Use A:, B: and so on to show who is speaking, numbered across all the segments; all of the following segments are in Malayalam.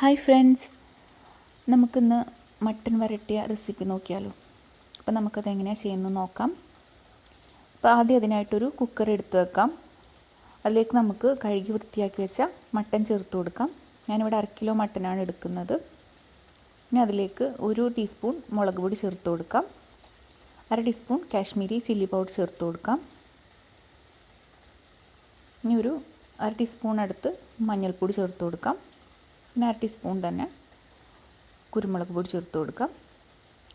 A: Hi friends. നമുക്കിന്ന് മട്ടൻ വരട്ടിയ റെസിപ്പി നോക്കിയാലോ? അപ്പോൾ നമുക്കത് എങ്ങനെയാണ് ചെയ്യുന്നത് നോക്കാം. അപ്പോൾ ആദ്യം അതിനായിട്ടൊരു കുക്കർ എടുത്ത് വെക്കാം. അതിലേക്ക് നമുക്ക് കഴുകി വൃത്തിയാക്കി വെച്ച മട്ടൻ ചേർത്ത് കൊടുക്കാം. ഞാനിവിടെ അര കിലോ മട്ടനാണ് എടുക്കുന്നത്. ഇനി അതിലേക്ക് ഒരു ടീസ്പൂൺ മുളക് പൊടി ചേർത്ത് കൊടുക്കാം. അര ടീസ്പൂൺ കാശ്മീരി ചില്ലി പൗഡർ ചേർത്ത് കൊടുക്കാം. ഇനി ഒരു അര ടീസ്പൂൺ അടുത്ത് മഞ്ഞൾപ്പൊടി ചേർത്ത് കൊടുക്കാം. പിന്നെ അര ടീസ്പൂൺ തന്നെ കുരുമുളക് പൊടി ചേർത്ത് കൊടുക്കാം.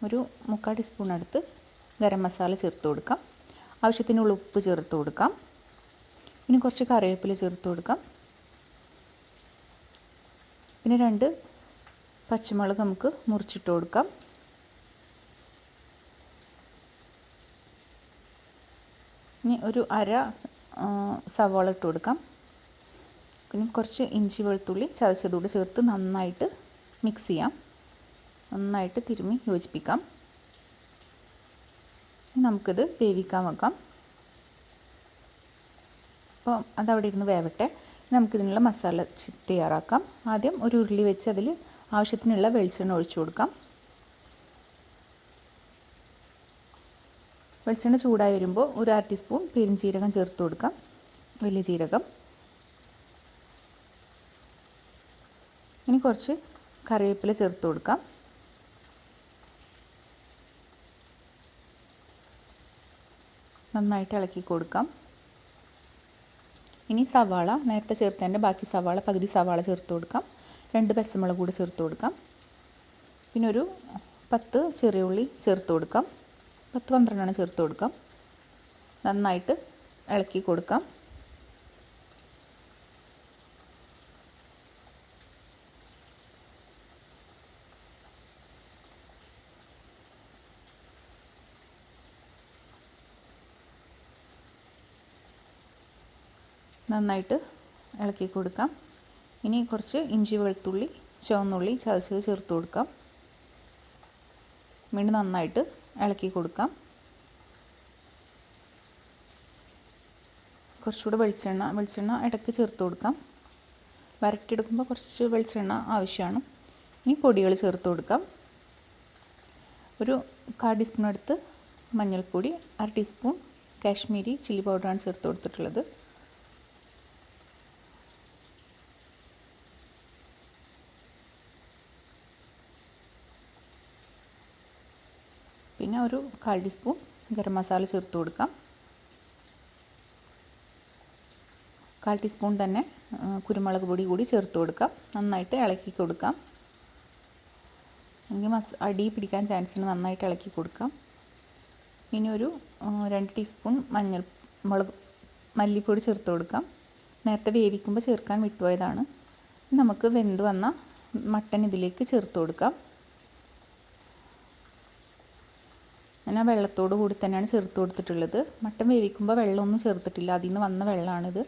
A: ഒരു മുക്കാൽ ടീസ്പൂൺ അടുത്ത് ഗരം മസാല ചേർത്ത് കൊടുക്കാം. ആവശ്യത്തിന് ഉപ്പ് ചേർത്ത് കൊടുക്കാം. പിന്നെ കുറച്ച് കറിവേപ്പില ചേർത്ത് കൊടുക്കാം. പിന്നെ രണ്ട് പച്ചമുളക് നമുക്ക് മുറിച്ചിട്ട് കൊടുക്കാം. ഇനി ഒരു അര സവാള ഇട്ട് കൊടുക്കാം. പിന്നെ കുറച്ച് ഇഞ്ചി വെളുത്തുള്ളി ചതച്ചതോട് ചേർത്ത് നന്നായിട്ട് മിക്സ് ചെയ്യാം. നന്നായിട്ട് തിരുമ്മി യോജിപ്പിക്കാം. നമുക്കിത് വേവിക്കാൻ വെക്കാം. അപ്പോൾ അതവിടെ ഇരുന്ന് വേവട്ടെ. നമുക്കിതിനുള്ള മസാല തയ്യാറാക്കാം. ആദ്യം ഒരു ഉരുളി വെച്ച് അതിൽ ആവശ്യത്തിനുള്ള വെളിച്ചെണ്ണ ഒഴിച്ചു കൊടുക്കാം. വെളിച്ചെണ്ണ ചൂടായി വരുമ്പോൾ ഒരു അര ടീസ്പൂൺ പെരുംജീരകം ചേർത്ത് കൊടുക്കാം. വലിയ ജീരകം. ഇനി കുറച്ച് കറിവേപ്പില ചേർത്ത് കൊടുക്കാം. നന്നായിട്ട് ഇളക്കി കൊടുക്കാം. ഇനി സവാള നേരത്തെ ചേർത്തതിന്റെ ബാക്കി സവാള പകുതി സവാള ചേർത്ത് കൊടുക്കാം. രണ്ട് പച്ചമുളക് കൂടി ചേർത്ത് കൊടുക്കാം. പിന്നെ ഒരു പത്ത് ചെറിയ ഉള്ളി ചേർത്ത് കൊടുക്കാം. പത്ത് പന്ത്രണ്ടെണ്ണം ചേർത്ത് കൊടുക്കാം. നന്നായിട്ട് ഇളക്കി കൊടുക്കാം. നന്നായിട്ട് ഇളക്കി കൊടുക്കാം. ഇനി കുറച്ച് ഇഞ്ചി വെളുത്തുള്ളി ചുവന്നുള്ളി ചതച്ചത് ചേർത്ത് കൊടുക്കാം. വീണ്ടും നന്നായിട്ട് ഇളക്കി കൊടുക്കാം. കുറച്ചുകൂടെ വെളിച്ചെണ്ണ വെളിച്ചെണ്ണ ഇടയ്ക്ക് ചേർത്ത് കൊടുക്കാം. വരട്ടിയെടുക്കുമ്പോൾ കുറച്ച് വെളിച്ചെണ്ണ ആവശ്യമാണ്. ഇനി പൊടികൾ ചേർത്ത് കൊടുക്കാം. ഒരു കാൽ ടീസ്പൂൺ എടുത്ത് മഞ്ഞൾപ്പൊടി അര ടീസ്പൂൺ കാശ്മീരി ചില്ലി പൗഡറാണ് ചേർത്ത് കൊടുത്തിട്ടുള്ളത്. പിന്നെ ഒരു കാൽ ടീസ്പൂൺ ഗരം മസാല ചേർത്ത് കൊടുക്കാം. കാൽ ടീസ്പൂൺ തന്നെ കുരുമുളക് പൊടി കൂടി ചേർത്ത് കൊടുക്കാം. നന്നായിട്ട് ഇളക്കി കൊടുക്കാം. എങ്കിൽ മസ് അടി പിടിക്കാൻ ചാൻസ് ഉണ്ട് നന്നായിട്ട് ഇളക്കി കൊടുക്കാം. ഇനി ഒരു രണ്ട് ടീസ്പൂൺ മഞ്ഞൾ മുളക് മല്ലിപ്പൊടി ചേർത്ത് കൊടുക്കാം. നേരത്തെ വേവിക്കുമ്പോൾ ചേർക്കാൻ വിട്ടുപോയതാണ്. നമുക്ക് വെന്ത് വന്ന മട്ടൻ ഇതിലേക്ക് ചേർത്ത് കൊടുക്കാം. ഞാൻ ആ വെള്ളത്തോട് കൂടി തന്നെയാണ് ചേർത്ത് കൊടുത്തിട്ടുള്ളത്. മട്ടൻ വേവിക്കുമ്പോൾ വെള്ളമൊന്നും ചേർത്തിട്ടില്ല. അതിൽ നിന്ന് വന്ന വെള്ളമാണിത്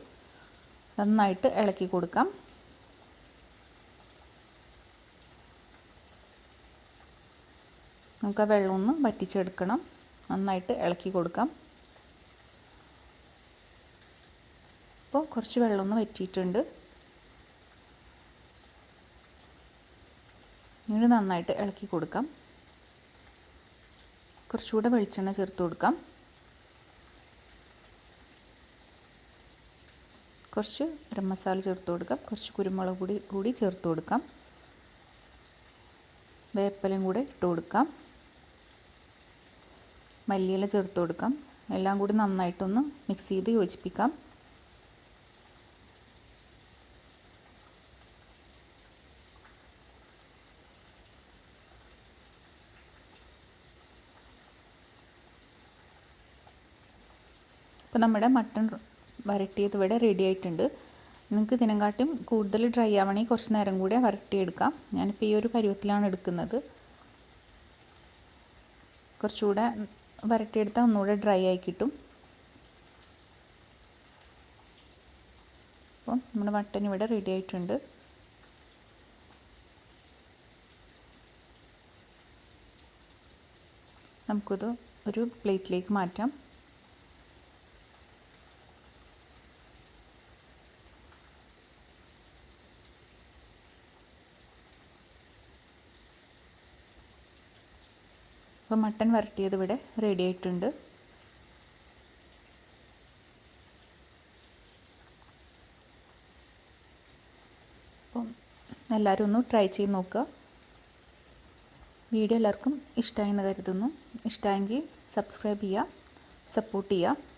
A: നന്നായിട്ട് ഇളക്കി കൊടുക്കാം. നമുക്ക് ആ വെള്ളമൊന്ന് വറ്റിച്ചെടുക്കണം. നന്നായിട്ട് ഇളക്കി കൊടുക്കാം. അപ്പോൾ കുറച്ച് വെള്ളമൊന്ന് വറ്റിയിട്ടുണ്ട്. ഇനി നന്നായിട്ട് ഇളക്കി കൊടുക്കാം. കുറച്ചുകൂടെ വെളിച്ചെണ്ണ ചേർത്ത് കൊടുക്കാം. കുറച്ച് ഗരം മസാല ചേർത്ത് കൊടുക്കാം. കുറച്ച് കുരുമുളക് പൊടി കൂടി ചേർത്ത് കൊടുക്കാം. വേപ്പലയും കൂടെ ഇട്ട് കൊടുക്കാം. മല്ലിയില ചേർത്ത് കൊടുക്കാം. എല്ലാം കൂടി നന്നായിട്ടൊന്ന് മിക്സ് ചെയ്ത് യോജിപ്പിക്കാം. അപ്പോൾ നമ്മുടെ മട്ടൺ വരട്ടിയത് ഇവിടെ റെഡി ആയിട്ടുണ്ട്. നിങ്ങൾക്ക് ഇതിനെക്കാട്ടും കൂടുതൽ ഡ്രൈ ആവണമെങ്കിൽ കുറച്ച് നേരം കൂടി വരട്ടിയെടുക്കാം. ഞാനിപ്പോൾ ഈ ഒരു പരുവത്തിലാണ് എടുക്കുന്നത്. കുറച്ചുകൂടെ വരട്ടിയെടുത്താൽ ഒന്നുകൂടെ ഡ്രൈ ആയി കിട്ടും. അപ്പം നമ്മുടെ മട്ടൻ ഇവിടെ റെഡി ആയിട്ടുണ്ട്. നമുക്കത് ഒരു പ്ലേറ്റിലേക്ക് മാറ്റാം. അപ്പോൾ മട്ടൺ വരട്ടിയത് ഇവിടെ റെഡി ആയിട്ടുണ്ട്. അപ്പം എല്ലാവരും ഒന്ന് ട്രൈ ചെയ്ത് നോക്കുക. വീഡിയോ എല്ലാവർക്കും ഇഷ്ടമായെന്ന് കരുതുന്നു. ഇഷ്ടമായെങ്കിൽ സബ്സ്ക്രൈബ് ചെയ്യുക സപ്പോർട്ട് ചെയ്യുക.